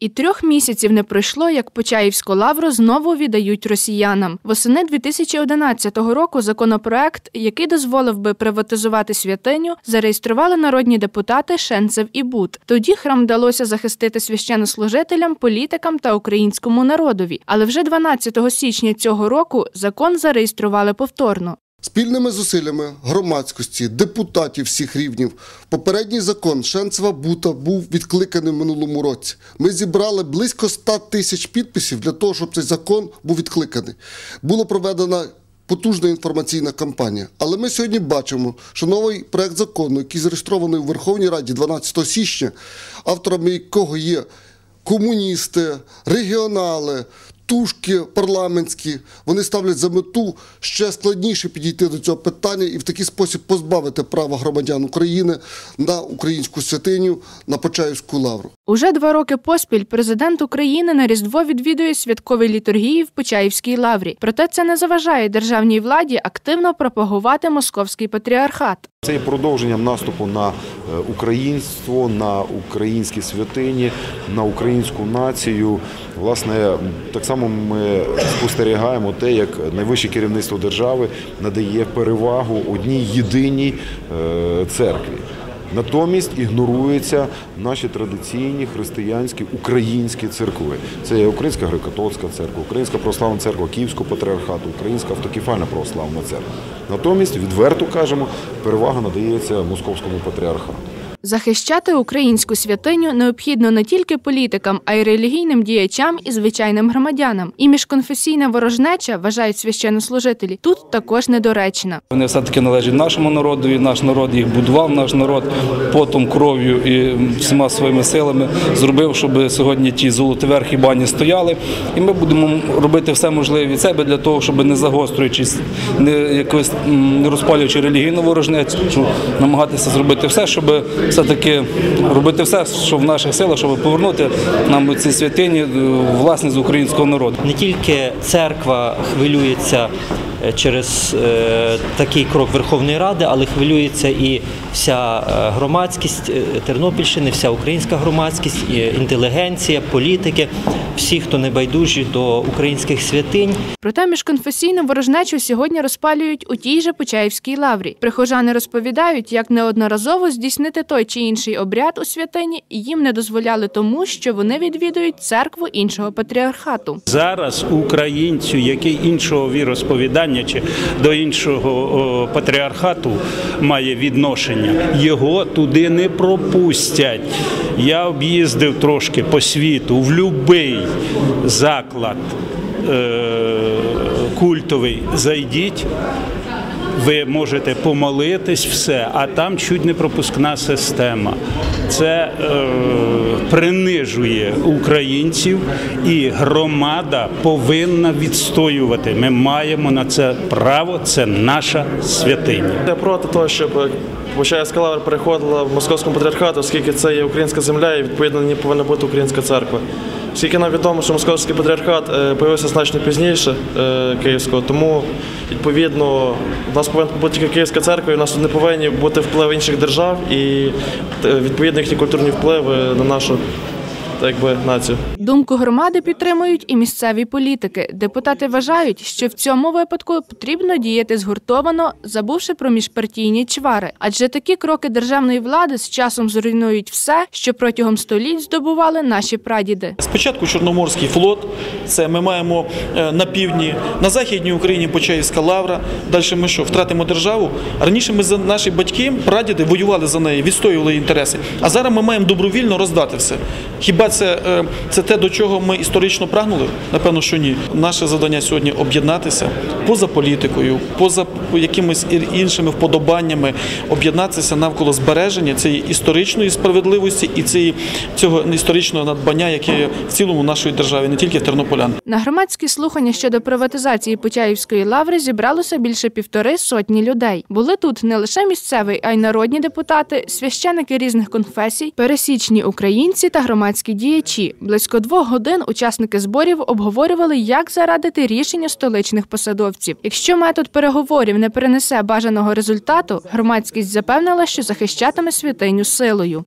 І трьох місяців не пройшло, як Почаївську лавру знову віддають росіянам. Восени 2011 року законопроект, який дозволив би приватизувати святиню, зареєстрували народні депутати Шенцев і Бут. Тоді храм вдалося захистити священнослужителям, політикам та українському народові. Але вже 12 січня цього року закон зареєстрували повторно. Спільними зусиллями громадськості, депутатів всіх рівнів, попередній закон Шенцева Бута був відкликаний в минулому році. Ми зібрали близько 100 тисяч підписів для того, щоб цей закон був відкликаний. Було проведена потужна інформаційна кампанія. Але ми сьогодні бачимо, що новий проект закону, який зареєстрований у Верховній Раді 12 січня, авторами якого є комуністи, регіонали, тушки парламентські, вони ставлять за мету ще складніше підійти до цього питання і в такий спосіб позбавити права громадян України на українську святиню, на Почаївську лавру. Уже два роки поспіль президент України на Різдво відвідує святкові літургії в Почаївській лаврі. Проте це не заважає державній владі активно пропагувати московський патріархат. Це є продовженням наступу на е, українство, на українські святині, на українську націю. Власне, так само ми спостерігаємо те, як найвище керівництво держави надає перевагу одній єдиній е, церкві. Натомість ігноруються наші традиційні християнські українські церкви. Це є Українська греко-католицька церква, Українська православна церква Київського патріархату, Українська автокефальна православна церква. Натомість, відверто кажемо, перевага надається московському патріархату. Захищати українську святиню необхідно не тільки політикам, а й релігійним діячам і звичайним громадянам. І міжконфесійна ворожнеча вважають священнослужителі тут також недоречна. Вони все таки належать нашому народу, і наш народ їх будував, наш народ потом, кров'ю і всіма своїми силами зробив, щоб сьогодні ті золотоверхі бані стояли. І ми будемо робити все можливе від себе для того, щоб не загострюючись, не якось не розпалюючи релігійну ворожнечу, намагатися зробити все, щоб все-таки робити все, що в наших силах, щоб повернути нам ці святині власність українського народу. Не тільки церква хвилюється е, через е, такий крок Верховної Ради, але хвилюється і вся е, громадськість е, Тернопільщини, вся українська громадськість, і інтелігенція, політики, всі, хто не байдужі до українських святинь. Проте міжконфесійну ворожнечу сьогодні розпалюють у тій же Почаївській лаврі. Прихожани розповідають, як неодноразово здійснити той чи інший обряд у святині і їм не дозволяли тому, що вони відвідують церкву іншого патріархату. Зараз українцю, який іншого віросповідання чи до іншого патріархату має відношення, його туди не пропустять. Я об'їздив трошки по світу в будь-який заклад е, культовий. Зайдіть. Ви можете помолитись, все, а там чуть не пропускна система. Це е, принижує українців, і громада повинна відстоювати. Ми маємо на це право, це наша святиня. Я проти того, щоб Почаївська лавра переходила в московському патріархату, оскільки це є українська земля і відповідно не повинна бути українська церква. Оскільки нам відомо, що московський патріархат е, появився значно пізніше е, київського, тому відповідно у нас повинна бути тільки київська церква, і у нас не повинні бути впливи інших держав і е, відповідно їхні культурні впливи на нашу так би, націю. Думку громади підтримують і місцеві політики. Депутати вважають, що в цьому випадку потрібно діяти згуртовано, забувши про міжпартійні чвари. Адже такі кроки державної влади з часом зруйнують все, що протягом століть здобували наші прадіди. Спочатку Чорноморський флот, це ми маємо е, на півдні, на західній Україні Почаївська лавра. Далі ми що втратимо державу. Раніше ми за наші батьки, прадіди воювали за неї, відстоювали інтереси. А зараз ми маємо добровільно роздати все. Хіба це, е, це те, до чого ми історично прагнули? Напевно, що ні. Наше завдання сьогодні об'єднатися поза політикою, поза якимись іншими вподобаннями, об'єднатися навколо збереження цієї історичної справедливості і цієї цього історичного надбання, яке в цілому нашої держави, не тільки тернополян. На громадські слухання щодо приватизації Почаївської лаври зібралося більше півтори сотні людей. Були тут не лише місцеві, а й народні депутати, священики різних конфесій, пересічні українці та громадські діячі. Близько двох годин учасники зборів обговорювали, як зарадити рішення столичних посадовців. Якщо метод переговорів не принесе бажаного результату, громадськість запевнила, що захищатиме святиню силою.